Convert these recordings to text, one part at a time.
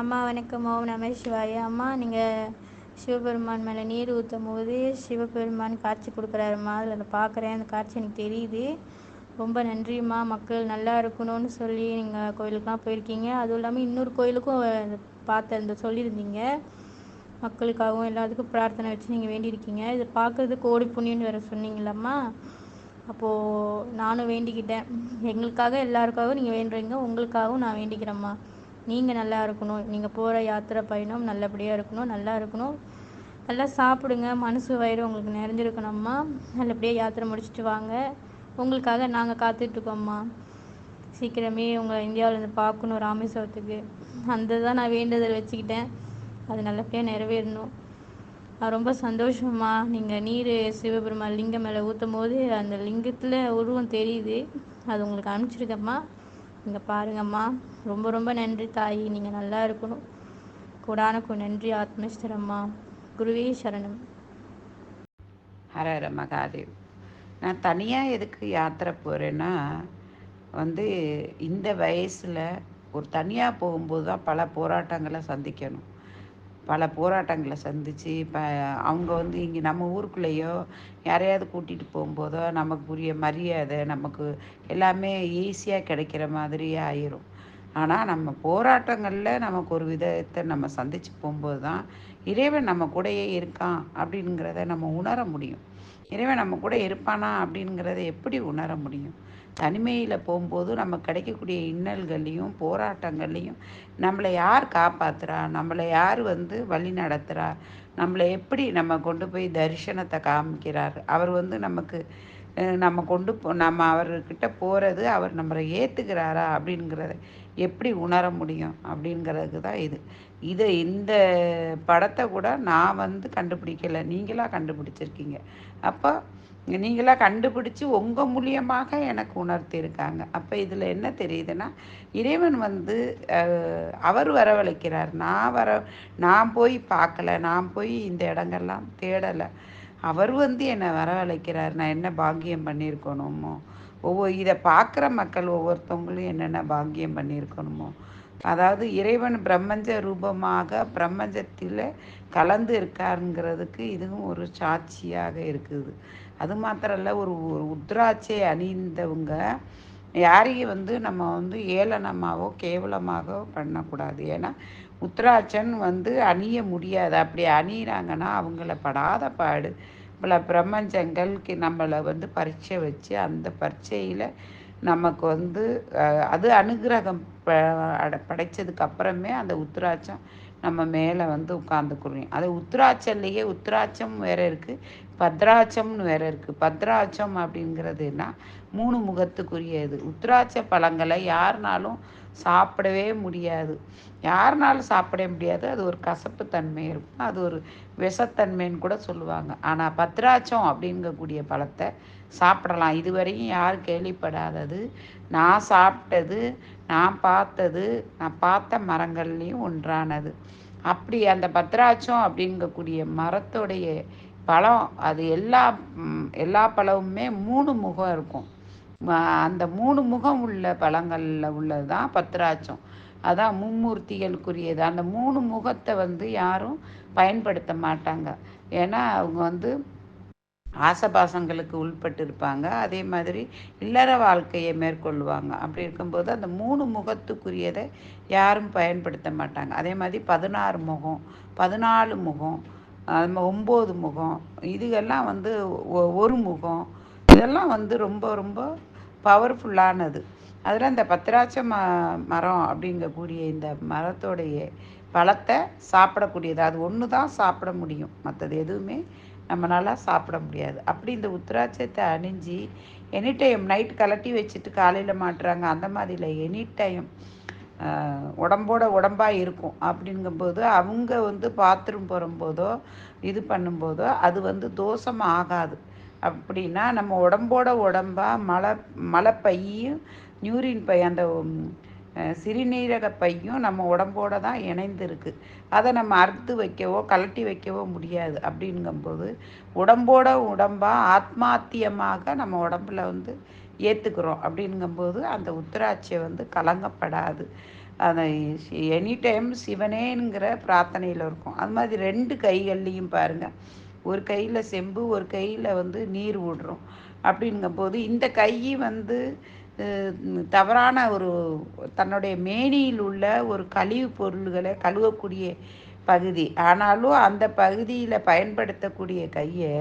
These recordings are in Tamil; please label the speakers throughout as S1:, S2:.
S1: அம்மா வணக்கம். ஓம் நம சிவாய. அம்மா நீங்கள் சிவபெருமான் மேலே நீர் ஊற்றும் போது சிவபெருமான் காட்சி கொடுக்குறாருமா? அதில் அதை பார்க்குறேன் அந்த காட்சி எனக்கு தெரியுது. ரொம்ப நன்றிம்மா. மக்கள் நல்லா இருக்கணும்னு சொல்லி நீங்கள் கோயிலுக்கெலாம் போயிருக்கீங்க. அதுவும் இல்லாமல் இன்னொரு கோயிலுக்கும் பார்த்து அந்த சொல்லியிருந்தீங்க. மக்களுக்காகவும் எல்லாத்துக்கும் பிரார்த்தனை வச்சு நீங்கள் வேண்டியிருக்கீங்க. இதை பார்க்குறது கோடி புண்ணியன்னு வேறு சொன்னீங்களம்மா அப்போது நானும் வேண்டிக்கிட்டேன். எங்களுக்காக எல்லாருக்காகவும் நீங்கள் வேண்டுறீங்க. உங்களுக்காகவும் நான் வேண்டிக்கிறேம்மா. நீங்கள் நல்லா இருக்கணும். நீங்கள் போகிற யாத்திரை பயணம் நல்லபடியாக இருக்கணும். நல்லா இருக்கணும். நல்லா சாப்பிடுங்க. மனசு வயிறு உங்களுக்கு நிறைஞ்சிருக்கணும்மா. நல்லபடியாக யாத்திரை முடிச்சுட்டு வாங்க. உங்களுக்காக நாங்கள் காத்துட்ருக்கோம்மா சீக்கிரமே உங்களை இந்தியாவிலேருந்து பார்க்கணும் ராமேஸ்வரத்துக்கு. அந்த தான் நான் வேண்டுதல் வச்சுக்கிட்டேன். அது நல்லபடியாக நிறைவேறணும். ரொம்ப சந்தோஷம்மா. நீங்கள் நீர் சிவபெருமான் லிங்கம் மேலே ஊற்றும் போது அந்த லிங்கத்தில் உருவம் தெரியுது. அது உங்களுக்கு அனுப்பிச்சிருக்கேம்மா. நீங்கள் பாருங்கம்மா. ரொம்ப ரொம்ப நன்றி தாயி. நீங்கள் நல்லா இருக்கணும். கூடானக்கு நன்றி ஆத்மேஸ்வரம்மா. குருவே சரணம்.
S2: ஹர ஹர மகாதேவ். நான் தனியாக எதுக்கு யாத்திரை போகிறேன்னா வந்து இந்த வயசில் ஒரு தனியாக போகும்போது தான் பல போராட்டங்களை சந்திக்கணும். பல போராட்டங்களை சந்தித்து இப்போ அவங்க வந்து இங்கே நம்ம ஊருக்குள்ளேயோ யாரையாவது கூட்டிகிட்டு போகும்போதோ நமக்குரிய மரியாதை நமக்கு எல்லாமே ஈஸியாக கிடைக்கிற மாதிரியே ஆயிரும். ஆனால் நம்ம போராட்டங்களில் நமக்கு ஒரு விதத்தை நம்ம சந்தித்து போகும்போது தான் இறைவன் நம்ம கூடயே இருக்கான் அப்படிங்கிறத நம்ம உணர முடியும். இறைவன் நம்ம கூட இருப்பானா அப்படிங்கிறத எப்படி உணர முடியும்? தனிமையில் போகும்போது நம்ம கிடைக்கக்கூடிய இன்னல்கள்லையும் போராட்டங்கள்லையும் நம்மளை யார் காப்பாற்றுறா நம்மளை யார் வந்து வழி நடத்துகிறா நம்மளை எப்படி நம்ம கொண்டு போய் தரிசனத்தை காமிக்கிறார்? அவர் வந்து நமக்கு நம்ம கொண்டு போ நம்ம அவர்கிட்ட போகிறது அவர் நம்மளை ஏற்றுக்கிறாரா அப்படிங்கிறத எப்படி உணர முடியும் அப்படிங்கிறதுக்கு தான் இது. இதை இந்த படத்தை கூட நான் வந்து கண்டுபிடிக்கலை. நீங்களாக கண்டுபிடிச்சிருக்கீங்க. அப்போ நீங்களாக கண்டுபிடிச்சி உங்கள் மூலியமாக எனக்கு உணர்த்தியிருக்காங்க அப்போ இதில் என்ன தெரியுதுன்னா இறைவன் வந்து அவர் வரவழைக்கிறார். நான் வர நான் போய் பார்க்கல. நான் போய் இந்த இடங்கள்லாம் தேடலை. அவர் வந்து என்னை வரவழைக்கிறார். நான் என்ன பாக்கியம் பண்ணியிருக்கணுமோ? ஒவ்வொரு இதை பார்க்குற மக்கள் ஒவ்வொருத்தவங்களும் என்னென்ன பாக்கியம் பண்ணியிருக்கணுமோ? அதாவது இறைவன் பிரம்மஞ்ச ரூபமாக பிரம்மஞ்சத்தில் கலந்து இருக்காருங்கிறதுக்கு இதுவும் ஒரு சாட்சியாக இருக்குது. அது மாத்திரம் இல்லை ஒரு ஒரு உத்ராட்சை அணிந்தவங்க யாரையும் வந்து நம்ம வந்து ஏளனமாகவோ கேவலமாகவோ பண்ணக்கூடாது. ஏன்னா உத்ராட்சன் வந்து அணிய முடியாது. அப்படி அணியிறாங்கன்னா அவங்கள படாத பாடு. பல பிரபஞ்சங்களுக்கு நம்மளை வந்து பரீட்சை வச்சு அந்த பரீட்சையில் நமக்கு வந்து அது அனுகிரகம் படைச்சதுக்கு அப்புறமே அந்த உத்ராட்சம் நம்ம மேலே வந்து உட்காந்துக்குறோம் அது உத்ராட்சம்லேயே உத்ராட்சம் வேறு இருக்குது பத்ராட்சம்னு வேறு இருக்குது பத்ராட்சம் அப்படிங்கிறதுனா மூணு முகத்துக்குரியது உத்ராட்ச பழங்களை யாருனாலும் சாப்பிடவே முடியாது. யாருனாலும் சாப்பிட முடியாது. அது ஒரு கசப்பு தன்மை இருக்கும். அது ஒரு விஷத்தன்மைன்னு கூட சொல்லுவாங்க. ஆனால் பத்ராட்சம் அப்படிங்கக்கூடிய பழத்தை சாப்பிடலாம். இதுவரையும் யாரும் கேள்விப்படாதது. நான் சாப்பிட்டது நான் பார்த்தது நான் பார்த்த மரங்கள்லேயும் ஒன்றானது. அப்படி அந்த பத்ராட்சம் அப்படிங்கக்கூடிய மரத்துடைய பழம் அது எல்லா எல்லா பழமுமே மூணு முகம் இருக்கும். அந்த மூணு முகம் உள்ள பழங்களில் உள்ளது தான் பத்ராட்சம். அதான் மும்மூர்த்திகளுக்குரியது. அந்த மூணு முகத்தை வந்து யாரும் பயன்படுத்த மாட்டாங்க. ஏன்னா அவங்க வந்து ஆசபாசங்களுக்கு உள்பட்டு இருப்பாங்க அதே மாதிரி இல்லற வாழ்க்கையை மேற்கொள்வாங்க. அப்படி இருக்கும்போது அந்த மூணு முகத்துக்குரியதை யாரும் பயன்படுத்த மாட்டாங்க. அதே மாதிரி பதினாறு முகம் பதினாலு முகம் அது ஒம்பது முகம் இதுகெல்லாம் வந்து ஒரு முகம். இதெல்லாம் வந்து ரொம்ப ரொம்ப பவர்ஃபுல்லானது அதில் இந்த பத்திராட்ச ம மரம் அப்படிங்கக்கூடிய இந்த மரத்தோடைய பழத்தை சாப்பிடக்கூடியது. அது ஒன்று தான் சாப்பிட முடியும். மற்றது எதுவுமே நம்மளால் சாப்பிட முடியாது. அப்படி இந்த உத்திராட்சத்தை அணிஞ்சு எனி டைம் நைட் கலட்டி வச்சுட்டு காலையில் மாட்டுறாங்க. அந்த மாதிரி இல்லை எனி டைம் உடம்போட உடம்பாக இருக்கும். அப்படிங்கும்போது அவங்க வந்து பாத்ரூம் போகும்போதோ இது பண்ணும்போதோ அது வந்து தோஷம் ஆகாது. அப்படின்னா நம்ம உடம்போட உடம்பாக மலை மலைப்பையும் நியூரின் பை அந்த சிறுநீரக பையும் நம்ம உடம்போட தான் இணைந்திருக்கு. அதை நம்ம அறுத்து வைக்கவோ கலட்டி வைக்கவோ முடியாது. அப்படிங்கும்போது உடம்போட உடம்பாக ஆத்மாத்தியமாக நம்ம உடம்புல வந்து ஏற்றுக்கிறோம் அப்படிங்கும்போது அந்த உத்தராட்சியை வந்து கலங்கப்படாது. அதை எனி டைம் சிவனேங்கிற பிரார்த்தனையில் இருக்கும். அது மாதிரி ரெண்டு கைகள்லேயும் பாருங்கள் ஒரு கையில் செம்பு ஒரு கையில் வந்து நீர் விடுறோம் அப்படிங்கும்போது இந்த கை வந்து தவறான ஒரு தன்னுடைய மேனியில் உள்ள ஒரு கழிவு பொருள்களை கழுவக்கூடிய பகுதி. ஆனாலும் அந்த பகுதியில் பயன்படுத்தக்கூடிய கையை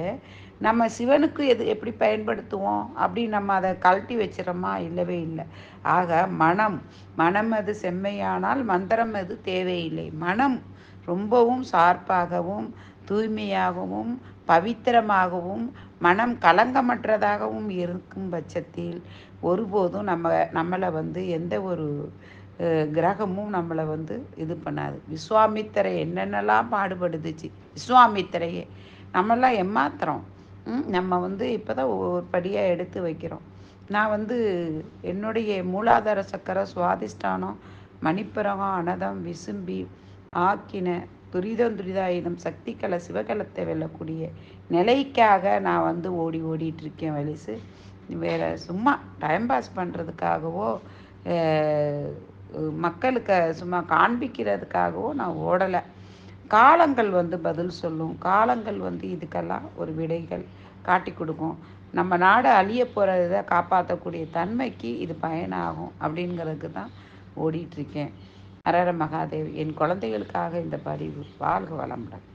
S2: நம்ம சிவனுக்கு எது எப்படி பயன்படுத்துவோம்? அப்படி நம்ம அதை கழட்டி வச்சிடறோமா? இல்லவே இல்லை. ஆக மனம் மனம் அது செம்மையானால் மந்திரம் அது தேவையில்லை. மனம் ரொம்பவும் சார்பாகவும் தூய்மையாகவும் பவித்திரமாகவும் மனம் கலங்கமற்றதாகவும் இருக்கும் பட்சத்தில் ஒருபோதும் நம்ம நம்மளை வந்து எந்த ஒரு கிரகமும் நம்மளை வந்து இது பண்ணாது. விஸ்வாமித்திரை என்னென்னலாம் பாடுபடுதுச்சு? விஸ்வாமித்திரையே. நம்மளாம் எம்மாத்திரம் நம்ம வந்து இப்போ தான் ஒவ்வொரு படியாக எடுத்து வைக்கிறோம். நான் வந்து என்னுடைய மூலாதார சக்கரை சுவாதிஷ்டானம் மணிப்பிரகம் அனதம் விசும்பி ஆக்கின துரிதம் துரிதாயுதம் சக்தி கலை சிவகலத்தை வெல்லக்கூடிய நிலைக்காக நான் வந்து ஓடி ஓடிட்டு இருக்கேன் வலிசு. வேறு சும்மா டைம் பாஸ் பண்ணுறதுக்காகவோ மக்களுக்கு சும்மா காண்பிக்கிறதுக்காகவோ நான் ஓடலை. காலங்கள் வந்து பதில் சொல்லும். காலங்கள் வந்து இதுக்கெல்லாம் ஒரு விடைகள் காட்டி கொடுக்கும். நம்ம நாடு அழிய போகிறத காப்பாற்றக்கூடிய தன்மைக்கு இது பயனாகும் அப்படிங்கிறதுக்கு தான் ஓடிட்டுருக்கேன். அரர மகாதேவ் என் குழந்தைகளுக்காக இந்த பதிவு வாழ்க வளமுடன்.